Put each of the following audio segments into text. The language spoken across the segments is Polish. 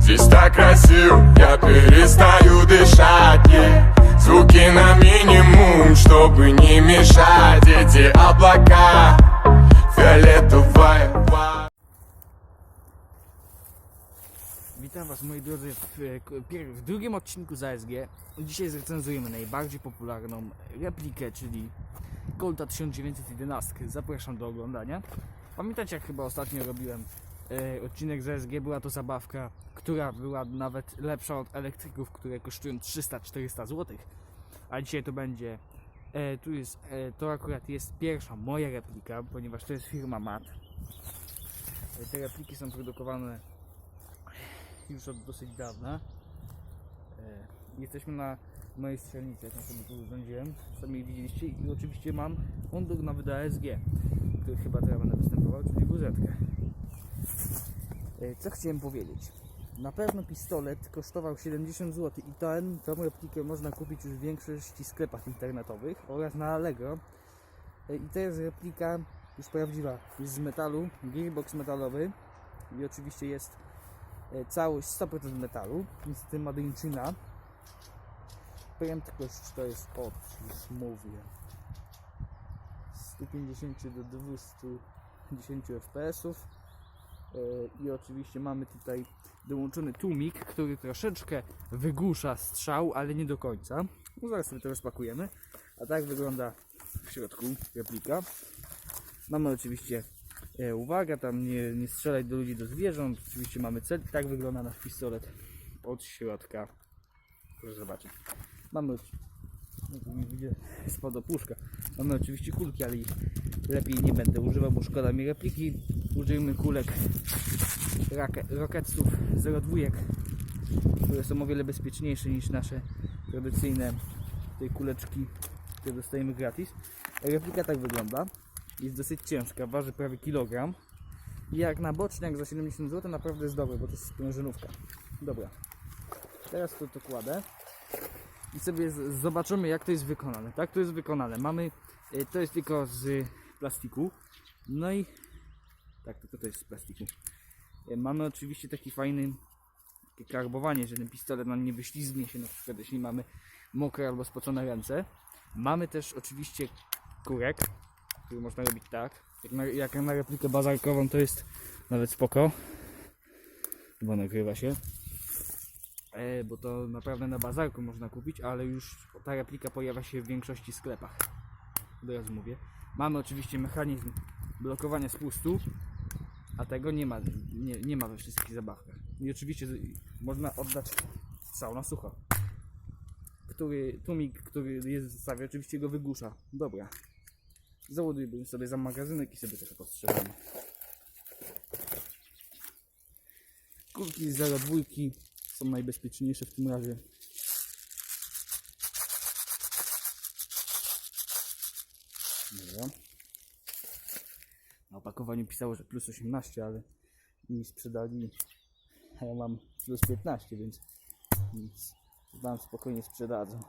Здесь так красиво, я перестаю дышать yeah. Звуки на минимум, чтобы не мешать Эти облака, фиолетовая вуаль. Witam Was moi drodzy w, e, k- pier- w drugim odcinku z ASG. Dzisiaj zrecenzujemy najbardziej popularną replikę, czyli Colta 1911. Zapraszam do oglądania. Pamiętacie jak chyba ostatnio robiłem odcinek z ASG? Była to zabawka, która była nawet lepsza od elektryków, które kosztują 300-400 zł. A dzisiaj to będzie, e, tu jest, e, to akurat jest pierwsza moja replika, ponieważ to jest firma MAT. E, Te repliki są produkowane już od dosyć dawna. Jesteśmy na mojej strzelnicy, jaką sobie tu urządziłem. Sami widzieliście i oczywiście mam mundur nowy do ASG, który chyba teraz będę występował, czyli wuzetkę. E, Co chciałem powiedzieć? Na pewno pistolet kosztował 70 zł i ten, tą replikę można kupić już w większości sklepach internetowych oraz na Allegro. E, I to jest replika już prawdziwa, jest z metalu, gearbox metalowy i oczywiście jest e, całość 100% metalu, niestety China. Prędkość to jest od, już mówię, 150 do 210 fps. I oczywiście mamy tutaj dołączony tłumik, który troszeczkę wygłusza strzał, ale nie do końca. No zaraz sobie to rozpakujemy. A tak wygląda w środku replika. Mamy oczywiście E, uwaga, tam nie, nie strzelać do ludzi, do zwierząt. Oczywiście mamy cel. Tak wygląda nasz pistolet od środka. Proszę zobaczyć. Mamy. No tu mi wyjdzie spod opuszka. Mamy oczywiście kulki, ale ich lepiej nie będę używał, bo szkoda mi repliki. Użyjmy kulek Rocketsów 02, które są o wiele bezpieczniejsze niż nasze tradycyjne tej kuleczki, które dostajemy gratis. Replika tak wygląda jest dosyć ciężka, waży prawie kilogram. I jak na boczniak za 70 zł naprawdę jest dobry, bo to jest sprężynówka. Dobra. Teraz to, to kładę i sobie zobaczymy jak to jest wykonane. Tak to jest wykonane. Mamy, y, to jest tylko z plastiku. No i tak, tylko to jest z plastiku. Y, Mamy oczywiście taki fajny karbowanie, że ten pistolet nam nie wyślizgnie się na przykład jeśli mamy mokre albo spocone ręce. Mamy też oczywiście kurek, który można robić tak. Jak na, jak na replikę bazarkową to jest nawet spoko. Bo nagrywa się. E, bo to naprawdę na bazarku można kupić, ale już ta replika pojawia się w większości sklepach. Od razu mówię. Mamy oczywiście mechanizm blokowania spustu, a tego nie ma, nie, nie ma we wszystkich zabawkach. I oczywiście można oddać strzał na sucho. Który, tłumik, który jest w zestawie, oczywiście go wygłusza. Dobra. Załadujmy sobie za magazynek i sobie trochę postrzelamy. Kulki z 02 są najbezpieczniejsze w tym razie. Dobra. Na opakowaniu pisało, że plus 18, ale mi sprzedali, a ja mam plus 15, więc nic. Wam spokojnie sprzedadzą.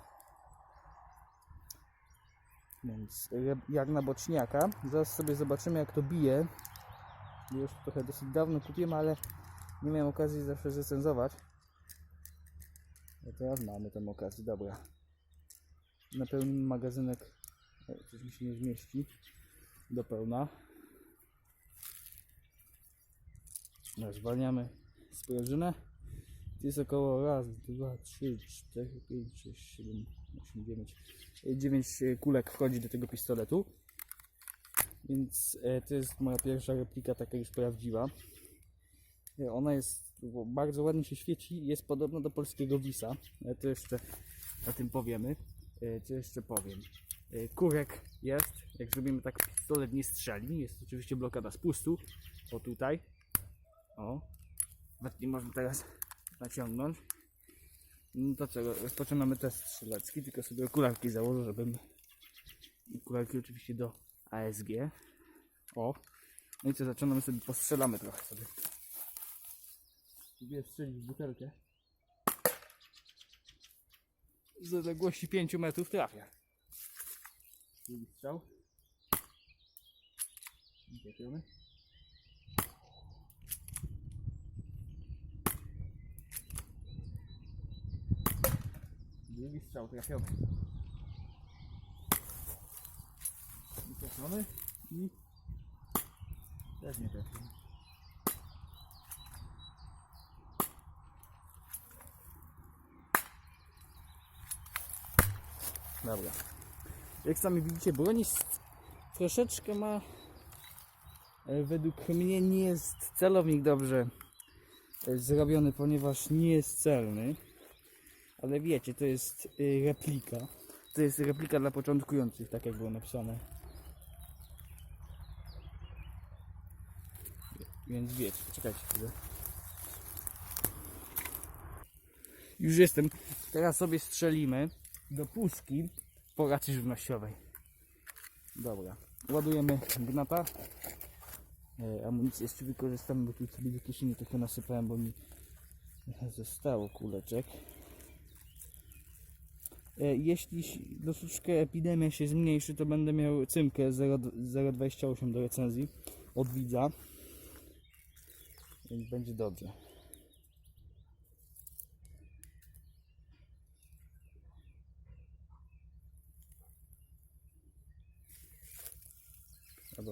Więc jak na boczniaka. Zaraz sobie zobaczymy jak to bije. Już trochę dosyć dawno kupiłem, ale nie miałem okazji zawsze zrecenzować. A teraz mamy tę okazję, dobra. Napełnimy magazynek. O, coś mi się nie zmieści. Do pełna. No, zwalniamy sprężynę. To jest około raz, dwa, trzy, cztery, pięć, sześć, siedem, osiem, dziewięć. 9 kulek wchodzi do tego pistoletu. Więc e, to jest moja pierwsza replika taka już prawdziwa. E, Ona jest bardzo ładnie się świeci, jest podobna do polskiego Wisa. E, To jeszcze o tym powiemy. E, Co jeszcze powiem? E, Kurek jest, jak zrobimy tak pistolet nie strzeli, jest oczywiście blokada spustu. O tutaj. O. Nawet nie można teraz naciągnąć. No to co, rozpoczynamy test strzelecki, tylko sobie okularki założę, żebym... Okularki oczywiście do ASG. O. No i co, zaczynamy sobie, postrzelamy trochę sobie. Próbuję strzelić w butelkę. Z odległości 5 metrów trafia. Drugi strzał. Dziękujemy. Drugi strzał trafiony. Wyciągniony i też nie trafiony. Dobra. Jak sami widzicie, jest troszeczkę ma e, według mnie nie jest celownik dobrze e, zrobiony, ponieważ nie jest celny. Ale wiecie, to jest y, replika. To jest replika dla początkujących, tak jak było napisane. Więc wiecie, czekajcie chwilę. Już jestem. Teraz sobie strzelimy do puszki po racji żywnościowej. Dobra. Ładujemy gnata. E, amunicję jeszcze wykorzystamy, bo tu sobie do kieszeni trochę nasypałem, bo mi zostało kuleczek. E, Jeśli troszeczkę epidemia się zmniejszy, to będę miał cymkę 0 0,28 do recenzji od widza. Więc będzie dobrze.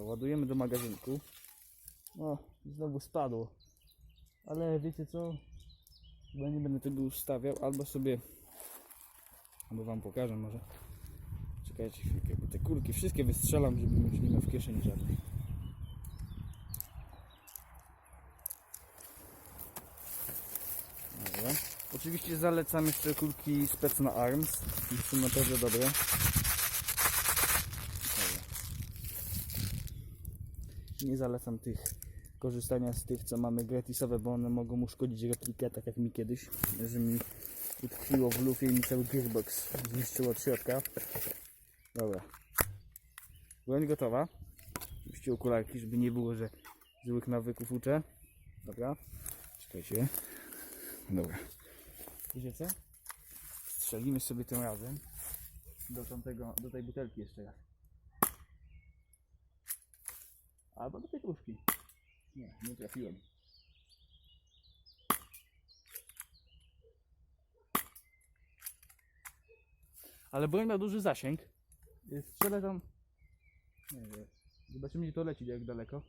Dobra, ładujemy do magazynku. O, znowu spadło. Ale wiecie co? Chyba nie będę tego ustawiał, albo sobie Albo wam pokażę może. Czekajcie chwilkę, bo te kulki wszystkie wystrzelam, żeby już nie miał w kieszeni żadnej. Oczywiście zalecam jeszcze kulki Spec na Arms. bo Są naprawdę dobre. Dobra. Nie zalecam tych korzystania z tych, co mamy gratisowe, bo one mogą uszkodzić replikę, tak jak mi kiedyś, że mi utkwiło w lufie i mi cały gearbox zniszczyło od środka. Dobra. Broń gotowa. Oczywiście okularki, żeby nie było, że złych nawyków uczę. Dobra. Czekajcie. Dobra. Wiecie co? Strzelimy sobie tym razem do, tamtego, do tej butelki jeszcze raz. Albo do tej puszki. Nie, nie trafiłem. Ale broń ma duży zasięg. Strzelę tam. Nie wiem. Zobaczymy gdzie to leci, jak daleko.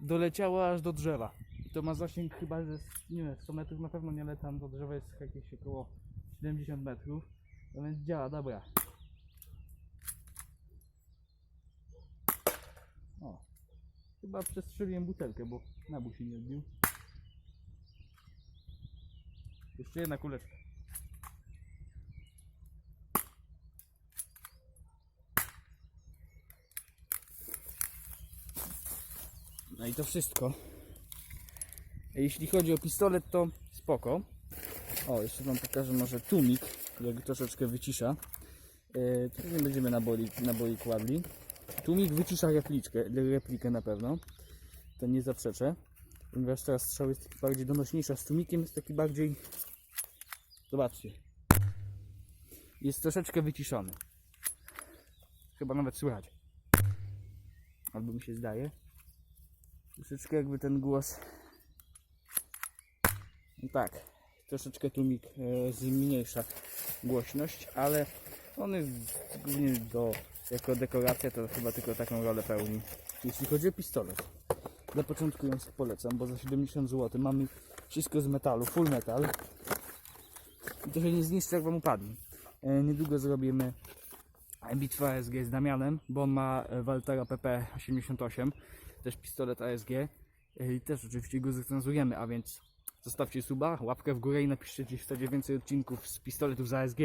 Doleciała aż do drzewa. I to ma zasięg chyba ze nie wiem, 100 metrów na pewno nie letam. Do drzewa jest jakieś około 70 metrów. No więc działa, dobra. O. Chyba przestrzeliłem butelkę, bo nabój się nie odbił. Jeszcze jedna kuleczka. No i to wszystko. Jeśli chodzi o pistolet, to spoko. O, jeszcze wam pokażę może tłumik, jak troszeczkę wycisza. Yy, tu nie będziemy naboi, naboi kładli. Tłumik wycisza repliczkę, replikę na pewno. To nie zaprzeczę. Ponieważ teraz strzał jest taki bardziej donośniejszy, a z tłumikiem jest taki bardziej... Zobaczcie. Jest troszeczkę wyciszony. Chyba nawet słychać. Albo mi się zdaje. Troszeczkę jakby ten głos. No tak, troszeczkę tłumik e, zmniejsza głośność, ale on jest głównie do, jako dekoracja to chyba tylko taką rolę pełni. Jeśli chodzi o pistolet, dla początkujących polecam, bo za 70 zł mamy wszystko z metalu, full metal. I to się nie zniszczy jak wam upadnie. E, niedługo zrobimy bitwę ASG z Damianem, bo on ma e, Waltera PP88 też pistolet ASG i też oczywiście go zrecenzujemy, a więc zostawcie suba, łapkę w górę i napiszcie, czy chcecie więcej odcinków z pistoletów z ASG.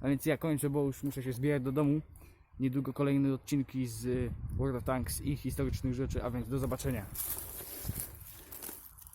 A więc ja kończę, bo już muszę się zbierać do domu. Niedługo kolejne odcinki z World of Tanks i historycznych rzeczy, a więc do zobaczenia.